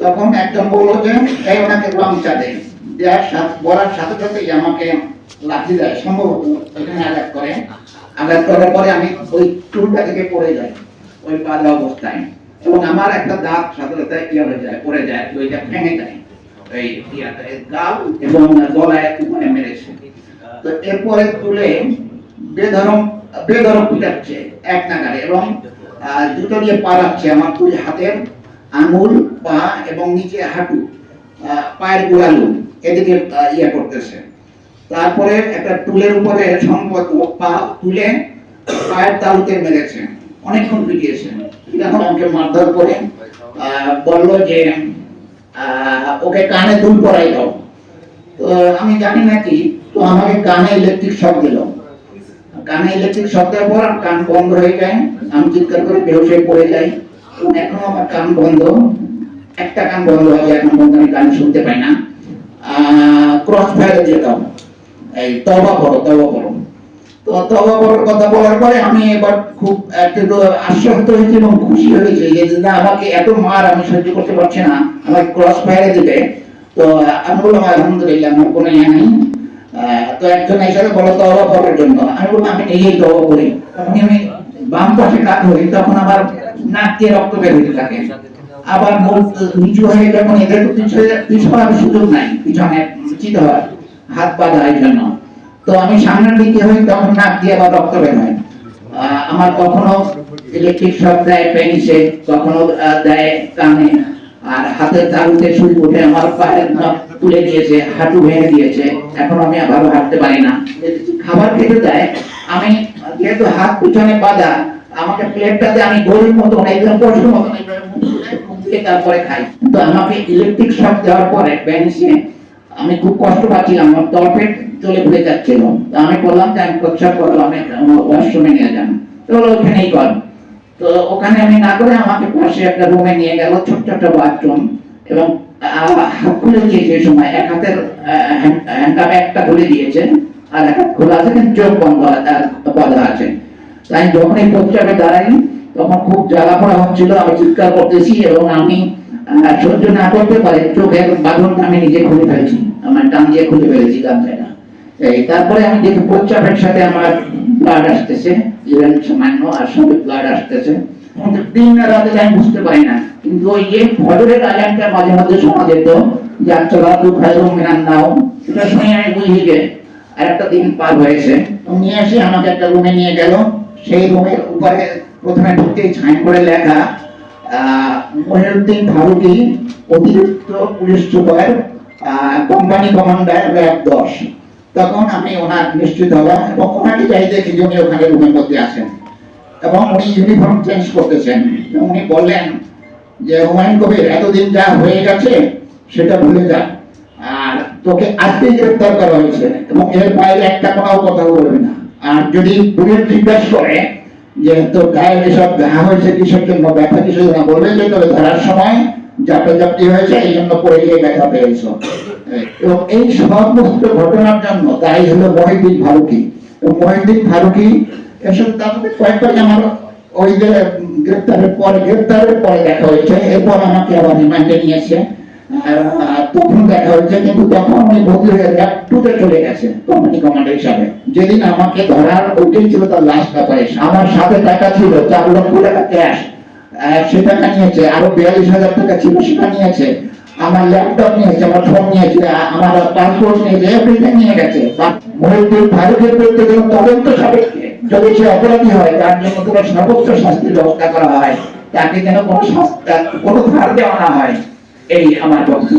তখন একজন বলল যে ওনাকে রং চা দেওয়ার সাথে বলার সাথে আমাকে লাঠি দেয়। সম্ভবত এখানে আঘাত করে। আঘাত করার পরে আমি ওই টুলটা থেকে পড়ে যাই, ওই অবস্থায়। এবং আমার একটা দাঁত সাথে ইয়ে হয়ে যায়, পড়ে যায়, ওইটা ভেঙে যায়। এই গাল এবং গলায় উপরে মেরেছে। তো এরপরে তুলে বেধরম বেধরম পিটাচ্ছে। এক নাগারে এবং জুতো দিয়ে পা রাখছে আমার দুই হাতের আঙুল, পা এবং নিচে হাঁটু পায়ের গোড়ালু, এদিকে ইয়ে করতেছে। তারপরে একটা টুলের উপরে সম্পদ পা তুলে পায়ের তালুতে মেরেছে। অনেকক্ষণ পিটিয়েছে। এখন আমাকে মারধর করে বলল যে ওকে কানে দুল পরাই দাও। তো আমি জানি না কি, তো আমাকে কানে ইলেকট্রিক শক দিল। কানে ইলেকট্রিক শক দেওয়ার পর আমার কান বন্ধ হয়ে যায়। আমি চিৎকার করে হয়ে পড়ে যাই। এখনও আমার কান বন্ধ। একটা কান বন্ধ হয়ে যায়, এখন বন্ধ আমি গান শুনতে পাই না। ক্রস ফায়ারে দাও। এই তবা করো তবা করো তো তবা করার কথা বলার পরে আমি এবার খুব একটু আশ্বস্ত হয়েছি এবং খুশি হয়েছি যে না আমাকে এত মার আমি সহ্য করতে পারছি না। আমাকে ক্রস ফায়ারে দিবে তো আমি বললাম, আলহামদুলিল্লাহ, আমার কোনো ইয়ে নেই। তো একজন এসে বলো তবা করার জন্য। আমি বললাম, আমি নিজেই তবা করি। তখন আমি বাম পাশে কাত হই তখন আবার নাক দিয়ে রক্ত বের হতে থাকে। আবার নিচু হয়ে যখন এদের তো পিছনে পিছনে সুযোগ নাই, পিছনে চিত হয় হাত পা দেওয়ার জন্য। তো আমি সামনের দিকে হই, তখন নাক দিয়ে আবার রক্ত বের হয়। আমার কখনো ইলেকট্রিক শক দেয় পেনিসে কখনো দেয় কানে। আর হাতের তালুতে সুই উঠে আমার পায়ের তুলে দিয়েছে, হাঁটু ভেঙে দিয়েছে। এখন আমি আবার হাঁটতে পারি না। খাবার খেতে দেয় আমি যেহেতু হাত পিছনে বাঁধা, আমাকে প্লেটটাতে আমি গরুর মতন একদম পশুর দিয়ে তারপরে খাই। তো আমাকে ইলেকট্রিক শক দেওয়ার পরে পেনিসে আমি খুব কষ্ট পাচ্ছিলাম, আমার তলপেট চলে ঘুরে যাচ্ছিল। আমি বললাম যে আমি প্রচ্ছাপ করব আমি ওয়াশরুমে নিয়ে যান। তো ওখানেই কর। তো ওখানে আমি না করে আমাকে পাশে একটা রুমে নিয়ে গেল, ছোট্ট একটা বাথরুম এবং হাত খুলে দিয়েছে এই সময়। এক হাতের একটা আর এক হাত খোলা আছে, কিন্তু চোখ বন্ধ আছে। তাই যখন এই প্রচ্ছাপে দাঁড়াই, তখন খুব জ্বালা পড়া হচ্ছিল, আমি চিৎকার করতেছি এবং আমি সহ্য না করতে পারে, চোখের বাঁধনটা আমি নিজে খুলে ফেলেছি, আমার টান দিয়ে খুলে ফেলেছি, গামছাটা। তারপরে আমি দেখি প্রচ্ছাপের সাথে আমার ব্লাড আসতেছে ইভেন সামান্য আর সবে ব্লাড আসতেছে দিন না রাতে আমি বুঝতে পারি না। কিন্তু ওই যে মাঝে মাঝে শোনা যেত দু নাও সেটা শুনে আমি বুঝি যে দিন পার হয়েছে নিয়ে এসে আমাকে একটা রুমে নিয়ে গেল। সেই রুমের উপরে প্রথমে ঢুকতেই ছাই করে লেখা মহিউদ্দিন ফারুকি, অতিরিক্ত police super company commander RAB দশ। তখন আমি ওনার নিশ্চিত হলাম এবং চাই দেখি যে উনি ওখানে রুমের মধ্যে আছেন। এবং উনি ইউনিফর্ম চেঞ্জ করতেছেন। উনি বললেন যে, হুমায়ুন কবির, এতদিন যা হয়ে গেছে, সেটা ভুলে যা। আর তোকে আজকেই গ্রেপ্তার করা হয়েছে এবং এর বাইরে একটা কোনো কথা বলবে না। আর যদি পুলিশ জিজ্ঞাসা করে যে, তোর গায়ে এসব ঘা হয়েছে কিসের জন্য? ব্যথা কিসের জন্য? বলবে যে তবে ধরার সময় জাপটি হয়েছে এই জন্য পড়ে গিয়ে ব্যথা পেয়েছ। এবং এই ঘটনার জন্য দায়ী হলো ফারুকি। ফারুকি এসব আমার ওই যে গ্রেপ্তারের গ্রেপ্তারের পরে দেখা হয়েছে। এরপর আমাকে আবার রিমান্ডে নিয়েছে তখন দেখা হয়েছে কিন্তু তখন উনি বদলি হয়ে চলে গেছে কোম্পানি কমান্ডার হিসাবে। যেদিন আমাকে ধরার ওইটাই ছিল তার লাস্ট ব্যাপারে। আমার সাথে টাকা ছিল চার লক্ষ টাকা ক্যাশ সে টাকা নিয়েছে, আরও বিয়াল্লিশ হাজার টাকা ছিল, সেটা নিয়েছে। আমার ল্যাপটপ নিয়েছে আমার ফোন নিয়েছে আমার পাসপোর্ট নিয়েছে এভরিথিং নিয়ে গেছে। মহিউদ্দিন ফারুকের বিরুদ্ধে কোনো তদন্ত সাপেক্ষে যদি সে অপরাধী হয়, তার জন্য কোনো সর্বোচ্চ শাস্তির ব্যবস্থা করা হয়, তাকে যেন কোনো কোনো ধার দেওয়া না হয়, এই আমার বক্তব্য।